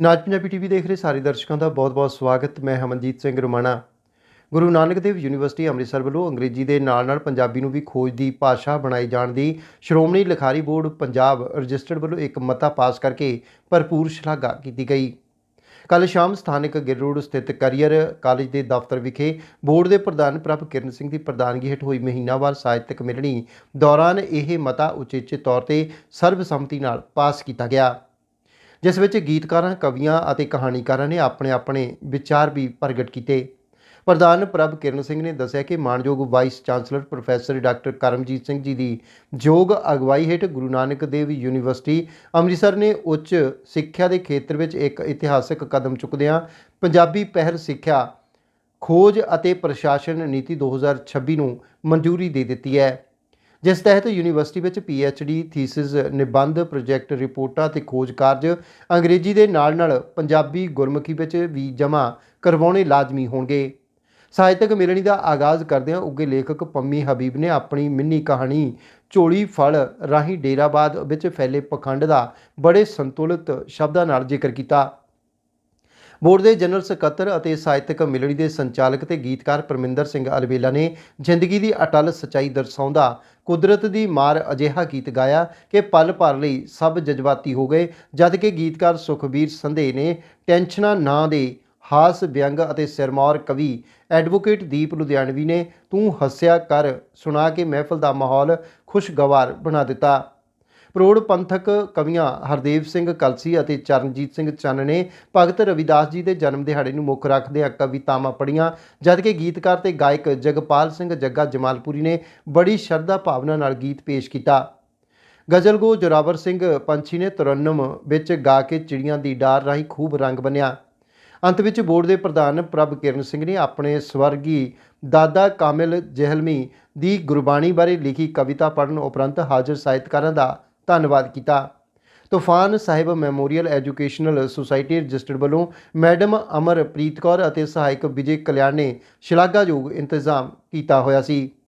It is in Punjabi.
ਨਾਜ ਪੰਜਾਬੀ ਟੀਵੀ ਦੇਖ ਰਹੇ ਸਾਰੇ ਦਰਸ਼ਕਾਂ ਦਾ ਬਹੁਤ-ਬਹੁਤ ਸਵਾਗਤ। ਮੈਂ ਹਮਨਜੀਤ ਸਿੰਘ ਰੁਮਾਣਾ। ਗੁਰੂ ਨਾਨਕ ਦੇਵ ਯੂਨੀਵਰਸਿਟੀ ਅੰਮ੍ਰਿਤਸਰ ਵੱਲੋਂ ਅੰਗਰੇਜ਼ੀ ਦੇ ਨਾਲ-ਨਾਲ ਪੰਜਾਬੀ ਨੂੰ ਵੀ ਖੋਜ ਦੀ ਭਾਸ਼ਾ ਬਣਾਈ ਜਾਣ ਦੀ ਸ਼੍ਰੋਮਣੀ ਲਿਖਾਰੀ ਬੋਰਡ ਪੰਜਾਬ ਰਜਿਸਟਰਡ ਵੱਲੋਂ ਇੱਕ ਮਤਾ ਪਾਸ ਕਰਕੇ ਭਰਪੂਰ ਸ਼ਲਾਘਾ ਕੀਤੀ ਗਈ। ਕੱਲ ਸ਼ਾਮ ਸਥਾਨਕ ਗਿੱਲ ਰੋਡ ਸਥਿਤ ਕਰੀਅਰ ਕਾਲਜ ਦੇ ਦਫ਼ਤਰ ਵਿਖੇ ਬੋਰਡ ਦੇ ਪ੍ਰਧਾਨ ਪ੍ਰਭ ਕਿਰਨ ਸਿੰਘ ਦੀ ਪ੍ਰਧਾਨਗੀ ਹੇਠ ਹੋਈ ਮਹੀਨਾਵਾਰ ਸਾਹਿਤਕ ਮਿਲਣੀ ਦੌਰਾਨ ਇਹ ਮਤਾ ਉਚੇਚੇ ਤੌਰ ਤੇ ਸਰਬਸੰਮਤੀ ਨਾਲ ਪਾਸ ਕੀਤਾ ਗਿਆ। ਜਿਸ ਵਿੱਚ ਗੀਤਕਾਰਾਂ, ਕਵੀਆਂ ਅਤੇ ਕਹਾਣੀਕਾਰਾਂ ਨੇ ਆਪਣੇ ਆਪਣੇ ਵਿਚਾਰ ਵੀ ਪ੍ਰਗਟ ਕੀਤੇ। ਪ੍ਰਧਾਨ ਪ੍ਰਭ ਕਿਰਨ ਸਿੰਘ ਨੇ ਦੱਸਿਆ ਕਿ ਮਾਨਯੋਗ vice chancellor professor doctor Karamjit Singh ji ਦੀ ਯੋਗ ਅਗਵਾਈ ਹੇਠ ਗੁਰੂ ਨਾਨਕ ਦੇਵ ਯੂਨੀਵਰਸਿਟੀ ਅੰਮ੍ਰਿਤਸਰ ਨੇ ਉੱਚ ਸਿੱਖਿਆ ਦੇ ਖੇਤਰ ਵਿੱਚ ਇੱਕ ਇਤਿਹਾਸਕ ਕਦਮ ਚੁੱਕਦਿਆਂ ਪੰਜਾਬੀ ਪਹਿਲ ਸਿੱਖਿਆ ਖੋਜ ਅਤੇ ਪ੍ਰਸ਼ਾਸਨ ਨੀਤੀ 2026 ਨੂੰ ਮਨਜ਼ੂਰੀ ਦੇ ਦਿੱਤੀ ਹੈ। ਜਿਸ ਤਹਿਤ ਯੂਨੀਵਰਸਿਟੀ ਵਿੱਚ ਡੀ ਥੀਸਿਸ ਨਿਬੰਧ ਪ੍ਰੋਜੈਕਟ ਰਿਪੋਰਟਾਂ ਤੇ ਖੋਜ ਕਾਰਜ ਅੰਗਰੇਜ਼ੀ ਦੇ ਨਾਲ-ਨਾਲ ਪੰਜਾਬੀ ਗੁਰਮੁਖੀ ਵਿੱਚ ਵੀ ਜਮ੍ਹਾਂ ਕਰਵਾਉਣੇ ਲਾਜ਼ਮੀ ਹੋਣਗੇ। ਸਾਹਿਤਕ ਮਿਲਣੀ ਦਾ ਆਗਾਜ਼ ਕਰਦਿਆਂ ਉੱਗੇ ਲੇਖਕ ਪੰਮੀ ਹਬੀਬ ਨੇ ਆਪਣੀ ਮਿੰਨੀ ਕਹਾਣੀ ਝੋਲੀ ਫਲ ਰਾਹੀਂ ਡੇਰਾਬਾਦ ਵਿੱਚ ਫੈਲੇ ਪਖੰਡ ਦਾ ਬੜੇ ਸੰਤੁਲਿਤ ਸ਼ਬਦਾਂ ਨਾਲ ਜ਼ਿਕਰ ਕੀਤਾ। ਬੋਰਡ ਦੇ ਜਨਰਲ ਸਕੱਤਰ ਅਤੇ ਸਾਹਿਤਕ ਮਿਲਣੀ ਦੇ ਸੰਚਾਲਕ ਤੇ ਗੀਤਕਾਰ ਪਰਮਿੰਦਰ ਸਿੰਘ ਅਲਵੇਲਾ ਨੇ ਜ਼ਿੰਦਗੀ ਦੀ ਅਟਲ ਸਚਾਈ ਦਰਸਾਉਂਦਾ ਕੁਦਰਤ ਦੀ ਮਾਰ ਅਜਿਹਾ ਗੀਤ ਗਾਇਆ ਕਿ ਪਲ ਭਰ ਲਈ ਸਭ ਜਜ਼ਬਾਤੀ ਹੋ ਗਏ, ਜਦ ਕਿ ਗੀਤਕਾਰ ਸੁਖਬੀਰ ਸੰਧੇ ਨੇ ਟੈਨਸ਼ਨਾਂ ਨਾਂ ਦੇ ਹਾਸ, ਵਿਅੰਗ ਅਤੇ ਸਿਰਮੌਰ ਕਵੀ ਐਡਵੋਕੇਟ ਦੀਪ ਲੁਧਿਆਣਵੀ ਨੇ ਤੂੰ ਹੱਸਿਆ ਕਰ, ਸੁਣਾ ਕੇ ਮਹਿਫਲ ਦਾ ਮਾਹੌਲ ਖੁਸ਼ਗਵਾਰ ਬਣਾ ਦਿੱਤਾ। ਪ੍ਰੋੜ ਪੰਥਕ ਕਵੀਆਂ ਹਰਦੇਵ ਸਿੰਘ ਕਲਸੀ ਅਤੇ ਚਰਨਜੀਤ ਸਿੰਘ ਚੰਨ ਨੇ ਭਗਤ ਰਵਿਦਾਸ ਜੀ ਦੇ ਜਨਮ ਦਿਹਾੜੇ ਨੂੰ ਮੁੱਖ ਰੱਖਦਿਆਂ ਕਵਿਤਾਵਾਂ ਪੜ੍ਹੀਆਂ ਜਦਕਿ ਗੀਤਕਾਰ ਤੇ ਗਾਇਕ ਜਗਪਾਲ ਸਿੰਘ ਜੱਗਾ ਜਮਾਲਪੁਰੀ ਨੇ ਬੜੀ ਸ਼ਰਧਾ ਭਾਵਨਾ ਨਾਲ ਗੀਤ ਪੇਸ਼ ਕੀਤਾ। ਗਜ਼ਲਗੋ ਜੋਰਾਵਰ ਸਿੰਘ ਪੰਛੀ ਨੇ ਤਰਨਮ ਵਿੱਚ ਗਾ ਕੇ ਚਿੜੀਆਂ ਦੀ ਡਾਰ ਰਾਹੀਂ ਖੂਬ ਰੰਗ ਬੰਨਿਆ। ਅੰਤ ਵਿੱਚ ਬੋਰਡ ਦੇ ਪ੍ਰਧਾਨ ਪ੍ਰਭ ਕਿਰਨ ਸਿੰਘ ਨੇ ਆਪਣੇ ਸਵਰਗੀ ਦਾਦਾ ਕਾਮਿਲ ਜ਼ਹਿਲਮੀ ਦੀ ਗੁਰਬਾਣੀ ਬਾਰੇ ਲਿਖੀ ਕਵਿਤਾ ਪੜ੍ਹਨ ਉਪਰੰਤ ਹਾਜ਼ਰ ਸਾਹਿਤਕਾਰਾਂ ਦਾ ਧੰਨਵਾਦ ਕੀਤਾ। Toofan Sahib memorial educational society registered ਵੱਲੋਂ ਮੈਡਮ ਅਮਰਪ੍ਰੀਤ ਕੌਰ ਅਤੇ ਸਹਾਇਕ ਵਿਜੇ ਕਲਿਆਣ ਨੇ ਸ਼ਲਾਘਾਯੋਗ ਇੰਤਜ਼ਾਮ ਕੀਤਾ ਹੋਇਆ ਸੀ।